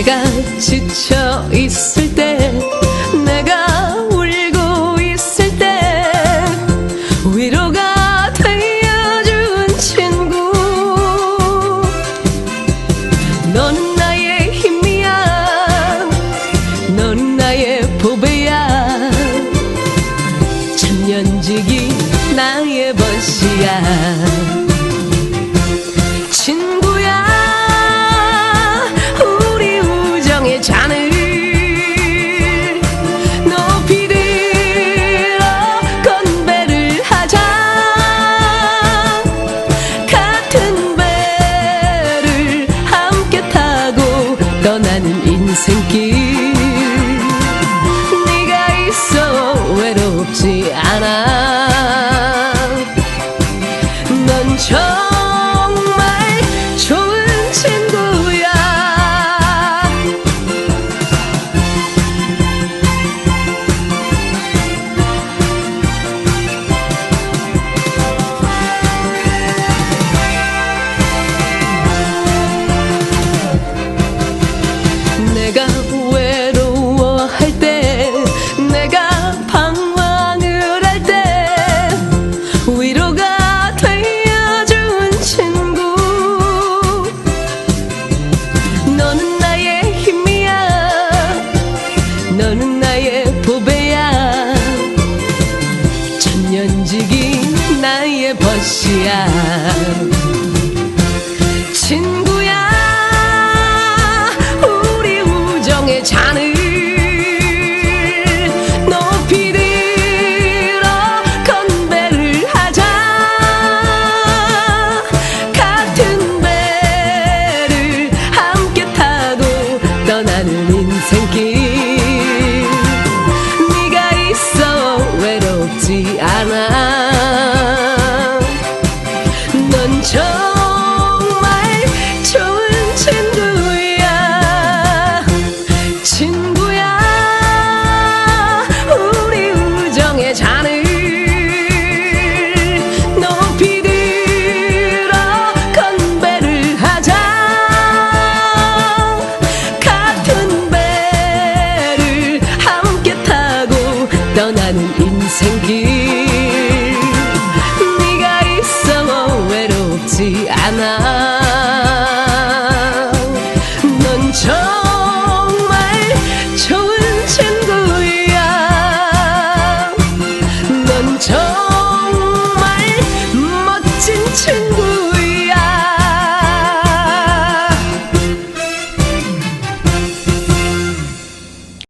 내가 지쳐 있을 때 내가 울고 있을 때 위로가 되어준 친구. 너는 나의 힘이야. 너는 나의 보배야. 천년지기 나의 벗이야 떠나는 인생길. 네가 있어 외롭지 않아. 넌정 나의 보배야. 천년지기 나의 벗이야. 친구야 우리 우정의 잔을 외롭지 않 떠나는 인생길